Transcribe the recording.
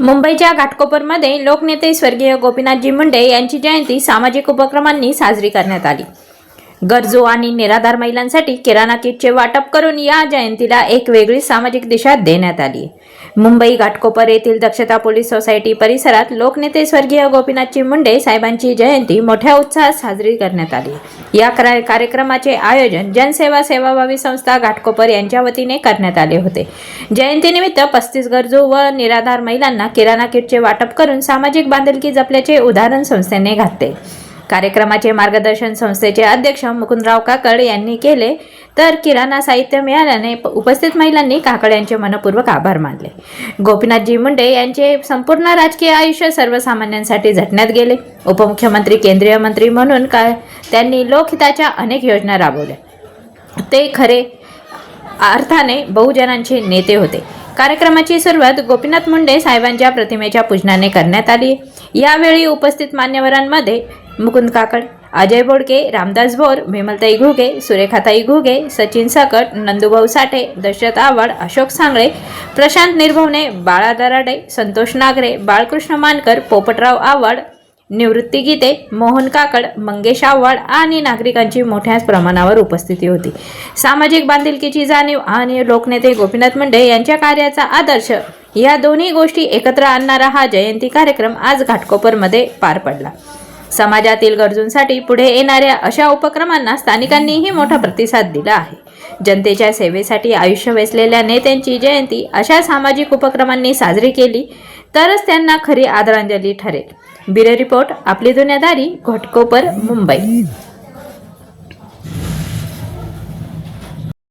मुंबईच्या घाटकोपरमध्ये लोकनेते स्वर्गीय गोपीनाथजी मुंडे यांची जयंती सामाजिक उपक्रमांनी साजरी करण्यात आली. गरजू आणि निराधार महिलांसाठी किराणा किटचे वाटप करून या जयंतीला एक वेगळी सामाजिक दिशा देण्यात आली. मुंबई घाटकोपर येथील दक्षता पोलीस सोसायटी परिसरात लोकनेते स्वर्गीय गोपीनाथजी मुंडे साहेबांची जयंती मोठ्या उत्साहात साजरी करण्यात आली. या कार्यक्रमाचे आयोजन जनसेवा सेवाभावी संस्था घाटकोपर यांच्या वतीने करण्यात आले होते. जयंतीनिमित्त पस्तीस गरजू व निराधार महिलांना किराणा किटचे वाटप करून सामाजिक बांधिलकी जपल्याचे उदाहरण संस्थेने घातले. कार्यक्रमाचे मार्गदर्शन संस्थेचे अध्यक्ष मुकुंदराव काकड यांनी केले. तर किराणा साहित्य मिळाल्याने उपस्थित महिलांनी काकड यांचे मनपूर्वक आभार मानले. गोपीनाथजी मुंडे यांचे संपूर्ण राजकीय आयुष्य सर्वसामान्यांसाठी झटण्यात गेले. उपमुख्यमंत्री केंद्रीय मंत्री म्हणून का त्यांनी लोकहिताच्या अनेक योजना राबवल्या. ते खरे अर्थाने बहुजनांचे नेते होते. कार्यक्रमाची सुरुवात गोपीनाथ मुंडे साहेबांच्या प्रतिमेच्या पूजनाने करण्यात आली. यावेळी उपस्थित मान्यवरांमध्ये मुकुंद काकड अजय बोडके रामदास भोर विमलताई घुगे सुरेखाताई घुगे सचिन सकट नंदुभाऊ साठे दशरथ आवड अशोक सांगळे प्रशांत निर्भवणे बाळा दराडे संतोष नागरे बाळकृष्ण मानकर पोपटराव आवड निवृत्ती गीते मोहन काकड मंगेश आव्हाड आणि नागरिकांची मोठ्या प्रमाणावर उपस्थिती होती. सामाजिक बांधिलकीची जाणीव आणि लोकनेते गोपीनाथ मुंडे यांच्या कार्याचा आदर्श या दोन्ही गोष्टी एकत्र आणणारा हा जयंती कार्यक्रम आज घाटकोपरमध्ये पार पडला. समाजातील गरजूंसाठी पुढे येणाऱ्या अशा उपक्रमांना स्थानिकांनीही मोठा प्रतिसाद दिला आहे. जनतेच्या सेवेसाठी आयुष्य वेचलेल्या नेत्यांची जयंती अशा सामाजिक उपक्रमांनी साजरी केली तरच त्यांना खरी आदरांजली ठरेल. ब्युरो रिपोर्ट आपली दुनियादारी घोटकोपर मुंबई.